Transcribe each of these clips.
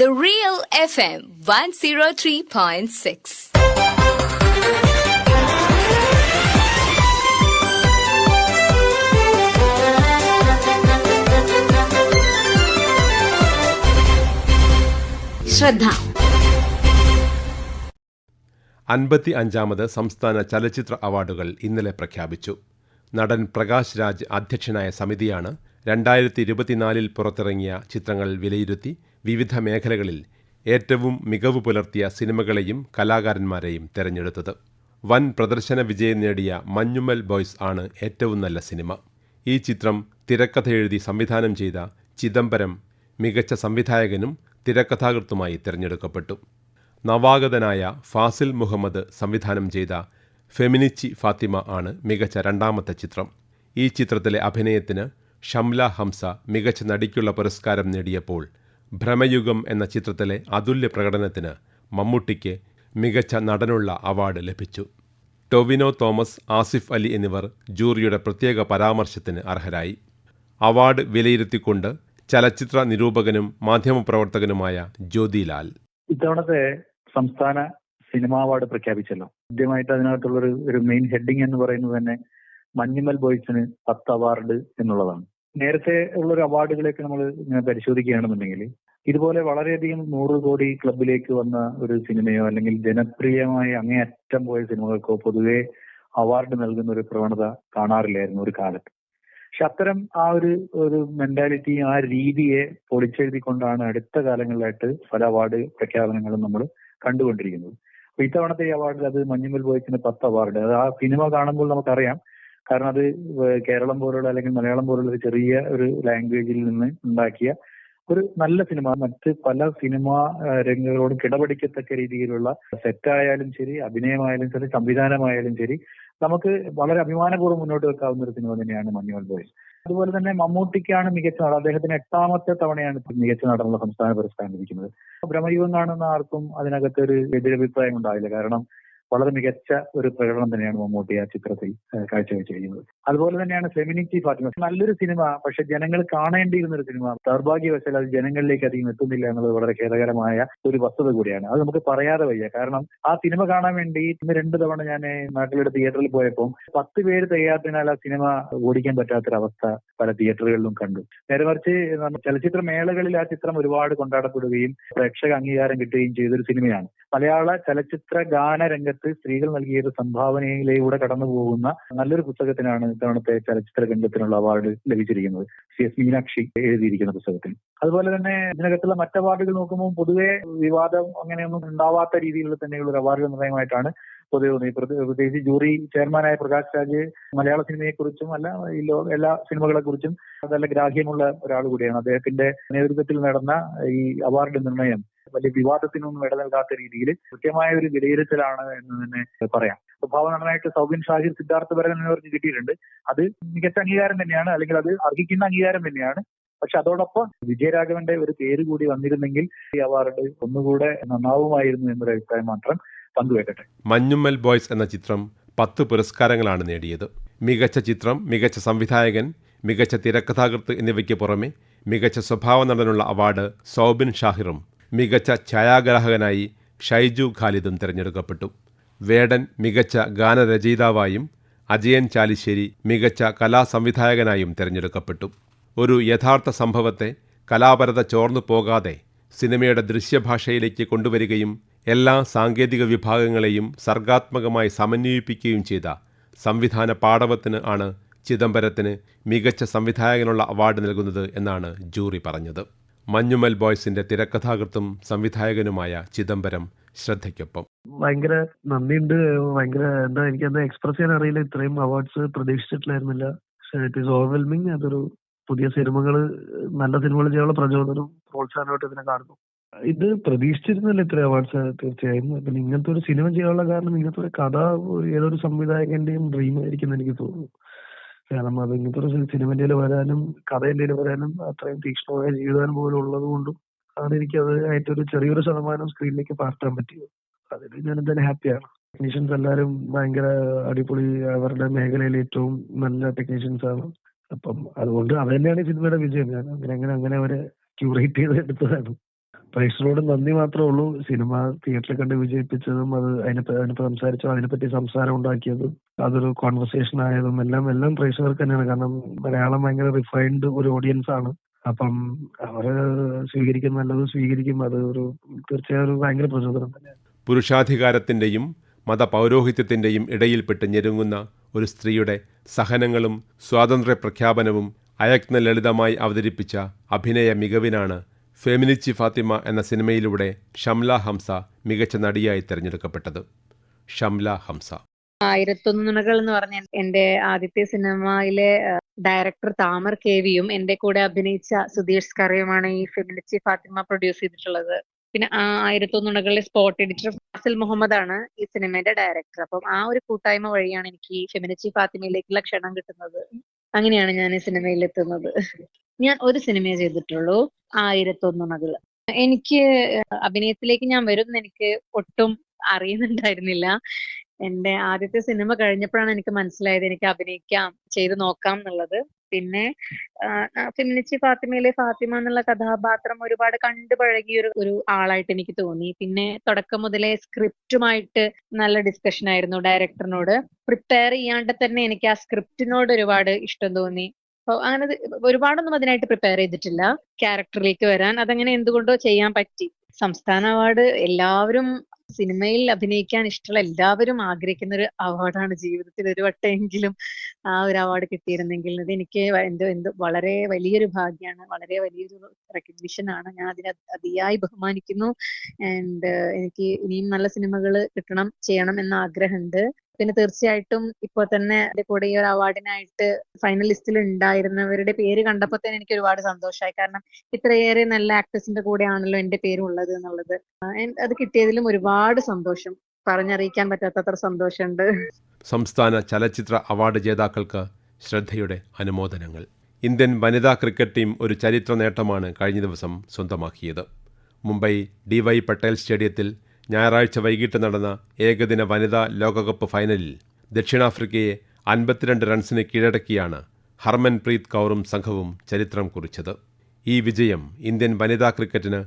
The Real FM 103.6. ശ്രദ്ധ അൻപത്തി അഞ്ചാമത് സംസ്ഥാന ചലച്ചിത്ര അവാർഡുകൾ ഇന്നലെ പ്രഖ്യാപിച്ചു നടൻ പ്രകാശ് രാജ് അധ്യക്ഷനായ സമിതിയാണ് രണ്ടായിരത്തി ഇരുപത്തിനാലിൽ പുറത്തിറങ്ങിയ ചിത്രങ്ങൾ വിലയിരുത്തി വിവിധ മേഖലകളിൽ ഏറ്റവും മികവ് പുലർത്തിയ സിനിമകളെയും കലാകാരന്മാരെയും തെരഞ്ഞെടുത്തത്. വൻ പ്രദർശന വിജയം നേടിയ മഞ്ഞുമ്മൽ ബോയ്സ് ആണ് ഏറ്റവും നല്ല സിനിമ. ഈ ചിത്രം തിരക്കഥ എഴുതി സംവിധാനം ചെയ്ത ചിദംബരം മികച്ച സംവിധായകനും തിരക്കഥാകൃത്തുമായി തിരഞ്ഞെടുക്കപ്പെട്ടു. നവാഗതനായ ഫാസിൽ മുഹമ്മദ് സംവിധാനം ചെയ്ത ഫെമിനിച്ചി ഫാത്തിമ ആണ് മികച്ച രണ്ടാമത്തെ ചിത്രം. ഈ ചിത്രത്തിലെ അഭിനയത്തിന് ഷംല ഹംസ മികച്ച നടിക്കുള്ള പുരസ്കാരം നേടിയപ്പോൾ ഭ്രമയുഗം എന്ന ചിത്രത്തിലെ അതുല്യ പ്രകടനത്തിന് മമ്മൂട്ടിക്ക് മികച്ച നടനുള്ള അവാർഡ് ലഭിച്ചു. ടൊവിനോ തോമസ് ആസിഫ് അലി എന്നിവർ ജൂറിയുടെ പ്രത്യേക പരാമർശത്തിന് അർഹരായി. അവാർഡ് വിലയിരുത്തിക്കൊണ്ട് ചലച്ചിത്ര നിരൂപകനും മാധ്യമപ്രവർത്തകനുമായ ജ്യോതിലാൽ. ഇത്തവണത്തെ സംസ്ഥാന സിനിമാ അവാർഡ് പ്രഖ്യാപിച്ചല്ലോ. ആദ്യമായിട്ട് അതിനകത്തുള്ള ഒരു മെയിൻ ഹെഡിങ് എന്ന് പറയുന്നത് തന്നെ മഞ്ഞുമൽ ബോയ്സിന് പത്ത് അവാർഡ് എന്നുള്ളതാണ്. നേരത്തെ ഉള്ള ഒരു അവാർഡുകളൊക്കെ നമ്മൾ ഇങ്ങനെ പരിശോധിക്കുകയാണെന്നുണ്ടെങ്കിൽ ഇതുപോലെ വളരെയധികം നൂറ് കോടി ക്ലബിലേക്ക് വന്ന ഒരു സിനിമയോ അല്ലെങ്കിൽ ജനപ്രിയമായി അങ്ങേയറ്റം പോയ സിനിമകൾക്കോ പൊതുവെ അവാർഡ് നൽകുന്ന ഒരു പ്രവണത കാണാറില്ലായിരുന്നു ഒരു കാലത്ത്. പക്ഷെ അത്തരം ആ ഒരു ഒരു മെന്റാലിറ്റി ആ രീതിയെ പൊളിച്ചെഴുതിക്കൊണ്ടാണ് അടുത്ത കാലങ്ങളിലായിട്ട് പല അവാർഡ് പ്രഖ്യാപനങ്ങളും നമ്മൾ കണ്ടുകൊണ്ടിരിക്കുന്നത്. അപ്പൊ ഇത്തവണത്തെ ഈ അവാർഡിൽ അത് മഞ്ഞുമൽ ബോയ്സിന് പത്ത് അവാർഡ്. അത് ആ സിനിമ കാണുമ്പോൾ നമുക്കറിയാം കാരണം അത് കേരളം പോലുള്ള അല്ലെങ്കിൽ മലയാളം പോലുള്ള ഒരു ചെറിയ ഒരു ലാംഗ്വേജിൽ നിന്ന് ഉണ്ടാക്കിയ ഒരു നല്ല സിനിമ. മറ്റ് പല സിനിമാ രംഗങ്ങളോടും കിടപിടിക്കത്തക്ക രീതിയിലുള്ള സെറ്റായാലും ശരി അഭിനയമായാലും ശരി സംവിധാനമായാലും ശരി നമുക്ക് വളരെ അഭിമാനപൂർവം മുന്നോട്ട് വെക്കാവുന്ന ഒരു സിനിമ തന്നെയാണ് മഞ്ഞുവൽ ബോയ്സ്. അതുപോലെ തന്നെ മമ്മൂട്ടിക്കാണ് മികച്ച നടൻ. അദ്ദേഹത്തിന് എട്ടാമത്തെ തവണയാണ് മികച്ച നടനുള്ള സംസ്ഥാന പുരസ്കാരം ലഭിക്കുന്നത്. ഭ്രമയുഗം കാണുന്ന ആർക്കും അതിനകത്ത് ഒരു എതിരഭിപ്രായം ഉണ്ടാവില്ല. കാരണം വളരെ മികച്ച ഒരു പ്രകടനം തന്നെയാണ് മമ്മൂട്ടി ആ ചിത്രത്തിൽ കാഴ്ചവെച്ചിരിക്കുന്നത് അതുപോലെ തന്നെയാണ് ഫെമിനിറ്റി ഫാത്തിമ. നല്ലൊരു സിനിമ പക്ഷെ ജനങ്ങൾ കാണേണ്ടിയിരുന്ന ഒരു സിനിമ. ദൗർഭാഗ്യവശാൽ അത് ജനങ്ങളിലേക്ക് അധികം എത്തുന്നില്ല എന്നുള്ളത് വളരെ ഖേദകരമായ ഒരു വസ്തുത കൂടിയാണ്. അത് നമുക്ക് പറയാതെ വയ്യ. കാരണം ആ സിനിമ കാണാൻ വേണ്ടി ഇന്ന് രണ്ട് തവണ ഞാൻ നാട്ടിലൊരു തിയേറ്ററിൽ പോയപ്പോൾ പത്ത് പേര് തയ്യാറിനാൽ ആ സിനിമ ഓടിക്കാൻ പറ്റാത്തൊരവസ്ഥ പല തിയേറ്ററുകളിലും കണ്ടു. നേരെ മറിച്ച് ചലച്ചിത്ര മേളകളിൽ ആ ചിത്രം ഒരുപാട് കൊണ്ടാടപ്പെടുകയും പ്രേക്ഷക അംഗീകാരം കിട്ടുകയും ചെയ്തൊരു സിനിമയാണ്. മലയാള ചലച്ചിത്ര ഗാന രംഗത്ത് സ്ത്രീകൾ നൽകിയ ഒരു സംഭാവനയിലൂടെ കടന്നു പോകുന്ന നല്ലൊരു പുസ്തകത്തിനാണ് ഇത്തവണത്തെ ചലച്ചിത്ര രംഗത്തിനുള്ള അവാർഡ് ലഭിച്ചിരിക്കുന്നത്. സി എസ് മീനാക്ഷി എഴുതിയിരിക്കുന്ന പുസ്തകത്തിൽ. അതുപോലെ തന്നെ ഇതിനകത്തുള്ള മറ്റ് അവാർഡുകൾ നോക്കുമ്പോൾ പൊതുവെ വിവാദം അങ്ങനെയൊന്നും ഉണ്ടാവാത്ത രീതിയിലുള്ള തന്നെയുള്ള ഒരു അവാർഡ് നിർണയമായിട്ടാണ് പൊതുവെ തോന്നി പ്രത്യേകിച്ച് ജൂറി ചെയർമാനായ പ്രകാശ് രാജ് മലയാള സിനിമയെക്കുറിച്ചും അല്ല ഈ ലോക എല്ലാ സിനിമകളെ കുറിച്ചും നല്ല ഗ്രാഹ്യമുള്ള ഒരാൾ കൂടിയാണ്. അദ്ദേഹത്തിന്റെ നേതൃത്വത്തിൽ നടന്ന ഈ അവാർഡ് നിർണയം വലിയ വിവാദത്തിനൊന്നും ഇടനൽകാത്ത രീതിയിൽ കൃത്യമായ ഒരു വിലയിരുത്തലാണ് എന്ന് തന്നെ പറയാം. സ്വഭാവ നടനായിട്ട് സൗബിൻ ഷാഹിർ സിദ്ധാർത്ഥ ഭരൻ എന്നിവർക്ക് കിട്ടിയിട്ടുണ്ട്. അത് മികച്ച അംഗീകാരം തന്നെയാണ് അല്ലെങ്കിൽ അത് അർഹിക്കുന്ന അംഗീകാരം തന്നെയാണ്. പക്ഷെ അതോടൊപ്പം വിജയരാഘവന്റെ ഒരു പേര് കൂടി വന്നിരുന്നെങ്കിൽ ഈ അവാർഡ് ഒന്നുകൂടെ നന്നാവുമായിരുന്നു എന്നൊരു അഭിപ്രായം മാത്രം പങ്കുവെക്കട്ടെ. മഞ്ഞുമ്മൽ ബോയ്സ് എന്ന ചിത്രം പത്ത് പുരസ്കാരങ്ങളാണ് നേടിയത്. മികച്ച ചിത്രം മികച്ച സംവിധായകൻ മികച്ച തിരക്കഥാകൃത്ത് എന്നിവയ്ക്ക് പുറമെ മികച്ച സ്വഭാവ നടനുള്ള അവാർഡ് സൗബിൻ ഷാഹിറും മികച്ച ഛായാഗ്രാഹകനായി ഷൈജു ഖാലിദും തിരഞ്ഞെടുക്കപ്പെട്ടു. വേടൻ മികച്ച ഗാനരചയിതാവായും അജയൻ ചാലിശ്ശേരി മികച്ച കലാസംവിധായകനായും തിരഞ്ഞെടുക്കപ്പെട്ടു. ഒരു യഥാർത്ഥ സംഭവത്തെ കലാപരത ചോർന്നു പോകാതെ സിനിമയുടെ ദൃശ്യഭാഷയിലേക്ക് കൊണ്ടുവരികയും എല്ലാ സാങ്കേതിക വിഭാഗങ്ങളെയും സർഗാത്മകമായി സമന്വയിപ്പിക്കുകയും ചെയ്ത സംവിധാന പാടവത്തിന് ആണ് ചിദംബരത്തിന് മികച്ച സംവിധായകനുള്ള അവാർഡ് നൽകുന്നത് എന്നാണ് ജൂറി പറഞ്ഞത്. മഞ്ഞുമൽ ബോയ്സിന്റെ തിരക്കഥാകൃത്തും സംവിധായകനുമായ ചിദംബരം ശ്രദ്ധയ്ക്കൊപ്പം. ഭയങ്കര നന്ദിയുണ്ട്. ഭയങ്കര എന്താ എനിക്ക് എന്താ എക്സ്പ്രസ് ചെയ്യാൻ അറിയില്ല. ഇത്രയും അവാർഡ്സ് പ്രതീക്ഷിച്ചിട്ടില്ലായിരുന്നില്ല. ഇറ്റ് ഈസ് ഓവർവെൽമിങ് അതൊരു പുതിയ സിനിമകൾ നല്ല സിനിമകൾ ചെയ്യാനുള്ള പ്രചോദനവും പ്രോത്സാഹനമായിട്ട് ഇതിനെ കാണുന്നു. ഇത് പ്രതീക്ഷിച്ചിരുന്നില്ല ഇത്ര അവാർഡ്സ് തീർച്ചയായും. പിന്നെ ഇങ്ങനത്തെ ഒരു സിനിമ ചെയ്യാനുള്ള കാരണം ഇങ്ങനത്തെ ഒരു കഥ ഏതൊരു സംവിധായകന്റെയും ഡ്രീം ആയിരിക്കും എനിക്ക് തോന്നുന്നു. കാരണം അത് ഇങ്ങനത്തെ ഒരു സിനിമയിൽ വരാനും കഥ കഥയിൽ വരാനും അത്രയും തീക്ഷ്ണമായ ജീവിതാനുഭവം ഉള്ളത് കൊണ്ടും ആണ് എനിക്ക് അത് ആയിട്ടൊരു ചെറിയൊരു ശതമാനം സ്ക്രീനിലേക്ക് പകർത്താൻ പറ്റിയത്. അതിൽ ഞാൻ എന്തായാലും ഹാപ്പിയാണ് ടെക്നീഷ്യൻസ് എല്ലാവരും ഭയങ്കര അടിപൊളി അവരുടെ മേഖലയിൽ ഏറ്റവും നല്ല ടെക്നീഷ്യൻസ് ആണ്. അപ്പം അതുകൊണ്ട് അത് തന്നെയാണ് ഈ സിനിമയുടെ വിജയം. ഞാൻ അങ്ങനെ അങ്ങനെ അവരെ ക്യൂറേറ്റ് ചെയ്ത് എടുത്തതാണ്. പ്രേക്ഷകരോട് നന്ദി മാത്രമേ ഉള്ളൂ. സിനിമ തിയേറ്ററിൽ കണ്ട് വിജയിപ്പിച്ചതും അത് അതിനെ അതിനെപ്പറ്റി സംസാരിച്ചതും അതിനെപ്പറ്റി സംസാരം ഉണ്ടാക്കിയതും അതൊരു കോൺവെർസേഷൻ ആയതും എല്ലാം എല്ലാം പ്രേക്ഷകർക്ക് തന്നെയാണ്. കാരണം മലയാളം ഭയങ്കര റിഫൈൻഡ് ഒരു ഓഡിയൻസ് ആണ്. അപ്പം അവർ സ്വീകരിക്കും നല്ലത് സ്വീകരിക്കും. അത് ഒരു തീർച്ചയായും ഒരു ഭയങ്കര പ്രചോദനം തന്നെയാണ്. പുരുഷാധികാരത്തിന്റെയും മതപൗരോഹിത്യത്തിന്റെയും ഇടയിൽപ്പെട്ട് ഞെരുങ്ങുന്ന ഒരു സ്ത്രീയുടെ സഹനങ്ങളും സ്വാതന്ത്ര്യ പ്രഖ്യാപനവും അയജ്ഞ ലളിതമായി അവതരിപ്പിച്ച അഭിനയ മികവിനാണ് ഫെമിനിച്ചി ഫാത്തിമ എന്ന സിനിമയിലൂടെ ഷംല ഹംസ മികച്ച നടിയായി തിരഞ്ഞെടുക്കപ്പെട്ടത്. ഷംല ഹംസ. ആയിരത്തൊന്ന് നുണകൾ എന്ന് പറഞ്ഞ എന്റെ ആദ്യത്തെ സിനിമയിലെ ഡയറക്ടർ താമർ കെ വിയും എന്റെ കൂടെ അഭിനയിച്ച സുധീഷ് കറിയുമാണ് ഈ ഫെമിനിച്ചി ഫാത്തിമ പ്രൊഡ്യൂസ് ചെയ്തിട്ടുള്ളത്. പിന്നെ ആ ആയിരത്തൊന്നുണകളിലെ സ്പോട്ട് എഡിറ്റർ ഫാസിൽ മുഹമ്മദ് ആണ് ഈ സിനിമയുടെ ഡയറക്ടർ അപ്പം ആ ഒരു കൂട്ടായ്മ വഴിയാണ് എനിക്ക് ഈ ഫെമിനിച്ചി ഫാത്തിമയിലേക്കുള്ള ക്ഷണം കിട്ടുന്നത്. അങ്ങനെയാണ് ഞാൻ സിനിമയിൽ എത്തുന്നത്. ഞാൻ ഒരു സിനിമയെ ചെയ്തിട്ടുള്ളൂ ആയിരത്തൊന്നുണകൾ എനിക്ക് അഭിനയത്തിലേക്ക് ഞാൻ വരും എനിക്ക് ഒട്ടും അറിയുന്നുണ്ടായിരുന്നില്ല. എന്റെ ആദ്യത്തെ സിനിമ കഴിഞ്ഞപ്പോഴാണ് എനിക്ക് മനസ്സിലായത് എനിക്ക് അഭിനയിക്കാം ചെയ്തു നോക്കാം എന്നുള്ളത്. പിന്നെ ഫെമിനിച്ചി ഫാത്തിമയിലെ ഫാത്തിമ എന്നുള്ള കഥാപാത്രം ഒരുപാട് കണ്ടു പഴകിയ ഒരു ഒരു ആളായിട്ട് എനിക്ക് തോന്നി. പിന്നെ തുടക്കം മുതലേ സ്ക്രിപ്റ്റുമായിട്ട് നല്ല ഡിസ്കഷൻ ആയിരുന്നു ഡയറക്ടറിനോട് പ്രിപ്പയർ ചെയ്യാണ്ട് തന്നെ എനിക്ക് ആ സ്ക്രിപ്റ്റിനോട് ഒരുപാട് ഇഷ്ടം തോന്നി. അങ്ങനെ ഒരുപാടൊന്നും അതിനായിട്ട് പ്രിപ്പയർ ചെയ്തിട്ടില്ല. ക്യാരക്ടറിലേക്ക് വരാൻ അതങ്ങനെ എന്തുകൊണ്ടോ ചെയ്യാൻ പറ്റി. സംസ്ഥാന അവാർഡ് എല്ലാവരും സിനിമയിൽ അഭിനയിക്കാൻ ഇഷ്ടമുള്ള എല്ലാവരും ആഗ്രഹിക്കുന്ന ഒരു അവാർഡാണ് ജീവിതത്തിൽ ഒരു വട്ടമെങ്കിലും ആ ഒരു അവാർഡ് കിട്ടിയിരുന്നെങ്കിൽ. അത് എനിക്ക് എന്തോ എന്തോ വളരെ വലിയൊരു ഭാഗ്യമാണ് വളരെ വലിയൊരു റെക്കഗ്നിഷൻ ആണ്. ഞാൻ അതിനെ അതിയായി ബഹുമാനിക്കുന്നു. ആൻഡ് എനിക്ക് ഇനിയും നല്ല സിനിമകൾ കിട്ടണം ചെയ്യണം എന്ന ആഗ്രഹമുണ്ട്. പിന്നെ തീർച്ചയായിട്ടും ഇപ്പോൾ തന്നെ എന്റെ കൂടെ ഈ ഒരു അവാർഡിനായിട്ട് ഫൈനൽ ലിസ്റ്റിൽ ഉണ്ടായിരുന്നവരുടെ പേര് കണ്ടപ്പോൾ തന്നെ എനിക്ക് ഒരുപാട് സന്തോഷമായി. കാരണം ഇത്രയേറെ നല്ല ആക്ടേഴ്സിന്റെ കൂടെയാണല്ലോ എന്റെ പേര് ഉള്ളത് എന്നുള്ളത്. അത് കിട്ടിയതിലും ഒരുപാട് സന്തോഷം. പറഞ്ഞറിയിക്കാൻ പറ്റാത്തത്ര സന്തോഷമുണ്ട്. സംസ്ഥാന ചലച്ചിത്ര അവാർഡ് ജേതാക്കൾക്ക് ശ്രദ്ധയുടെ അനുമോദനങ്ങൾ. ഇന്ത്യൻ വനിതാ ക്രിക്കറ്റ് ടീം ഒരു ചരിത്ര നേട്ടമാണ് കഴിഞ്ഞ ദിവസം സ്വന്തമാക്കിയത്. മുംബൈ ഡി വൈ പട്ടേൽ സ്റ്റേഡിയത്തിൽ ഞായറാഴ്ച വൈകിട്ട് നടന്ന ഏകദിന വനിതാ ലോകകപ്പ് ഫൈനലിൽ ദക്ഷിണാഫ്രിക്കയെ അൻപത്തിരണ്ട് റൺസിന് കീഴടക്കിയാണ് ഹർമൻപ്രീത് കൗറും സംഘവും ചരിത്രം കുറിച്ചത്. ഈ വിജയം ഇന്ത്യൻ വനിതാ ക്രിക്കറ്റിന്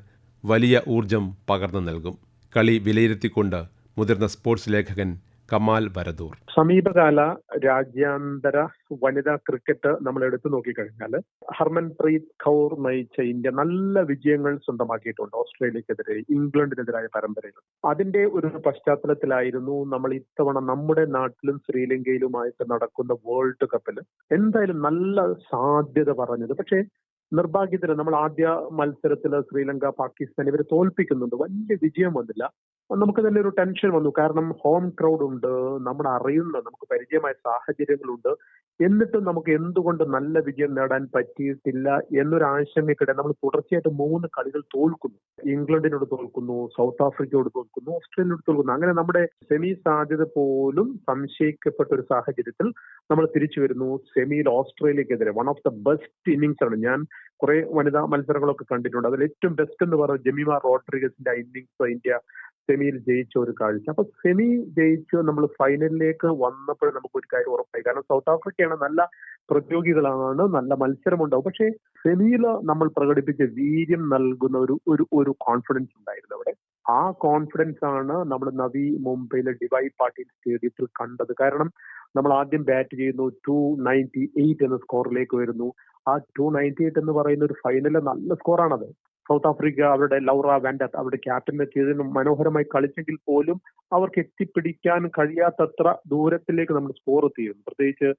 വലിയ ഊർജം പകർന്നു നൽകും. കളി വിലയിരുത്തിക്കൊണ്ട് മുതിർന്ന സ്പോർട്സ് ലേഖകൻ കമാൽ വരദൂർ. സമീപകാല രാജ്യാന്തര വനിതാ ക്രിക്കറ്റ് നമ്മൾ എടുത്തു നോക്കിക്കഴിഞ്ഞാൽ ഹർമൻപ്രീത് കൗർ നയിച്ച ഇന്ത്യ നല്ല വിജയങ്ങൾ സ്വന്തമാക്കിയിട്ടുണ്ട് ഓസ്ട്രേലിയക്കെതിരെ ഇംഗ്ലണ്ടിനെതിരായ പരമ്പരകൾ അതിന്റെ ഒരു പശ്ചാത്തലത്തിലായിരുന്നു നമ്മൾ ഇത്തവണ നമ്മുടെ നാട്ടിലും ശ്രീലങ്കയിലുമായിട്ട് നടക്കുന്ന വേൾഡ് കപ്പിൽ എന്തായാലും നല്ല സാധ്യത പറഞ്ഞത്. പക്ഷേ നിർഭാഗ്യത്തിന് നമ്മൾ ആദ്യ മത്സരത്തിൽ ശ്രീലങ്ക പാകിസ്ഥാൻ ഇവരെ തോൽപ്പിക്കുന്നുണ്ട്. വലിയ വിജയം വന്നില്ല. നമുക്ക് തന്നെ ഒരു ടെൻഷൻ വന്നു. കാരണം ഹോം ക്രൗഡ് ഉണ്ട്. നമ്മൾ അറിയുന്ന നമുക്ക് പരിചയമായ സാഹചര്യങ്ങളുണ്ട്. എന്നിട്ടും നമുക്ക് എന്തുകൊണ്ട് നല്ല വിജയം നേടാൻ പറ്റിയിട്ടില്ല എന്നൊരു ആശങ്കയ്ക്കിടെ നമ്മൾ തുടർച്ചയായിട്ട് മൂന്ന് കളികൾ തോൽക്കുന്നു. ഇംഗ്ലണ്ടിനോട് തോൽക്കുന്നു സൗത്ത് ആഫ്രിക്കയോട് തോൽക്കുന്നു ഓസ്ട്രേലിയയോട് തോൽക്കുന്നു. അങ്ങനെ നമ്മുടെ സെമി സാധ്യത പോലും സംശയിക്കപ്പെട്ട ഒരു സാഹചര്യത്തിൽ നമ്മൾ തിരിച്ചു വരുന്നു. സെമിയിൽ ഓസ്ട്രേലിയക്കെതിരെ one of the best innings ആണ്. ഞാൻ കുറെ വനിതാ മത്സരങ്ങളൊക്കെ കണ്ടിട്ടുണ്ട്. അതിൽ ഏറ്റവും ബെസ്റ്റ് എന്ന് പറയുന്നത് ജെമിമ റോഡ്രിഗസിന്റെ ഇന്നിങ്സ് ഇന്ത്യ സെമിയിൽ ജയിച്ച ഒരു കാഴ്ച. അപ്പൊ സെമി ജയിച്ച് നമ്മൾ ഫൈനലിലേക്ക് വന്നപ്പോൾ നമുക്ക് ഒരു കാര്യം ഉറപ്പായി. കാരണം സൗത്ത് ആഫ്രിക്കയാണ് നല്ല പ്രതിയോഗികളാണ് നല്ല മത്സരമുണ്ടാവും. പക്ഷേ സെമിയിൽ നമ്മൾ പ്രകടിപ്പിച്ച വീര്യം നൽകുന്ന ഒരു ഒരു ഒരു കോൺഫിഡൻസ് ഉണ്ടായിരുന്നു അവിടെ. ആ കോൺഫിഡൻസ് ആണ് നമ്മൾ നവി മുംബൈയിലെ ഡിവൈ പാട്ടീൽ സ്റ്റേഡിയത്തിൽ കണ്ടത്. കാരണം നമ്മൾ ആദ്യം ബാറ്റ് ചെയ്യുന്നു ടു നയന്റി എയ്റ്റ് എന്ന സ്കോറിലേക്ക് വരുന്നു. ആ ടു നയന്റി എയ്റ്റ് എന്ന് പറയുന്ന ഒരു ഫൈനലിലെ നല്ല സ്കോറാണത് സൗത്ത് ആഫ്രിക്ക അവരുടെ ലൗറ വാൻഡർ അവരുടെ ക്യാപ്റ്റനെ ചെയ്തതിന് മനോഹരമായി കളിച്ചെങ്കിൽ പോലും അവർക്ക് എത്തിപ്പിടിക്കാൻ കഴിയാത്തത്ര ദൂരത്തിലേക്ക് നമ്മൾ സ്കോർ എത്തിയിരുന്നു. പ്രത്യേകിച്ച്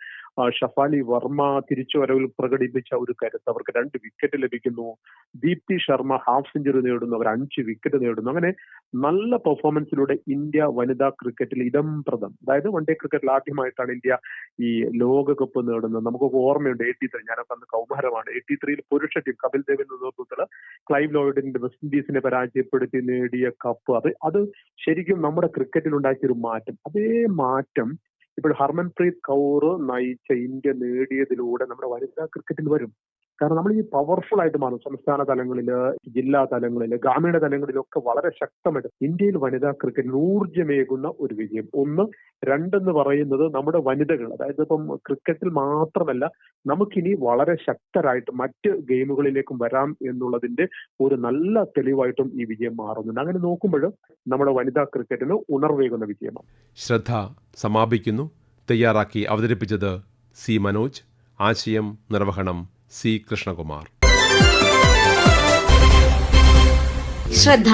ഷഫാലി വർമ്മ തിരിച്ചുവരവിൽ പ്രകടിപ്പിച്ച ഒരു കരുത്ത് അവർക്ക് രണ്ട് വിക്കറ്റ് ലഭിക്കുന്നു. ദീപ്തി ശർമ്മ ഹാഫ് സെഞ്ചുറി നേടുന്നു. അവർ അഞ്ച് വിക്കറ്റ് നേടുന്നു. അങ്ങനെ നല്ല പെർഫോമൻസിലൂടെ ഇന്ത്യ വനിതാ ക്രിക്കറ്റിൽ ഇടംപ്രദം അതായത് വൺ ഡേ ക്രിക്കറ്റിൽ ആദ്യമായിട്ടാണ് ഇന്ത്യ ഈ ലോകകപ്പ് നേടുന്നത്. നമുക്ക് ഓർമ്മയുണ്ട് എയ്റ്റി ത്രീ ഞാനൊക്കെ അന്ന് കൗമാരമാണ്. എയ്റ്റി ത്രീയിൽ പുരുഷ ടീം കപിൽ ദേവിന്റെ നേതൃത്വത്തിൽ ക്ലൈവ് ലോയിഡിന്റെ വെസ്റ്റ് ഇൻഡീസിനെ പരാജയപ്പെടുത്തി നേടിയ കപ്പ് അത് അത് ശരിക്കും നമ്മുടെ ക്രിക്കറ്റിൽ ഉണ്ടാക്കിയ മാറ്റം. അതേ മാറ്റം ഇപ്പോൾ ഹർമൻപ്രീത് കൗർ നയിച്ച ഇന്ത്യ നേടിയതിലൂടെ നമ്മുടെ വനിതാ ക്രിക്കറ്റിൽ വരും. കാരണം നമ്മൾ ഈ പവർഫുൾ ആയിട്ട് മാറും. സംസ്ഥാന തലങ്ങളിൽ ജില്ലാ തലങ്ങളിൽ ഗ്രാമീണ തലങ്ങളിലൊക്കെ വളരെ ശക്തമായിട്ട് ഇന്ത്യയിൽ വനിതാ ക്രിക്കറ്റിന് ഊർജമേകുന്ന ഒരു വിജയം. ഒന്ന് രണ്ടെന്ന് പറയുന്നത് നമ്മുടെ വനിതകൾ. അതായത് ഇപ്പം ക്രിക്കറ്റിൽ മാത്രമല്ല നമുക്കിനി വളരെ ശക്തരായിട്ട് മറ്റ് ഗെയിമുകളിലേക്കും വരാം എന്നുള്ളതിന്റെ ഒരു നല്ല തെളിവായിട്ടും ഈ വിജയം മാറുന്നുണ്ട്. അങ്ങനെ നോക്കുമ്പോൾ നമ്മുടെ വനിതാ ക്രിക്കറ്റിന് ഉണർവേകുന്ന വിജയമാണ്. ശ്രദ്ധ സമാപിക്കുന്നു. തയ്യാറാക്കി അവതരിപ്പിച്ചത് സി മനോജ്. ആശയം നിർവഹണം സി കൃഷ്ണകുമാർ ശ്രദ്ധ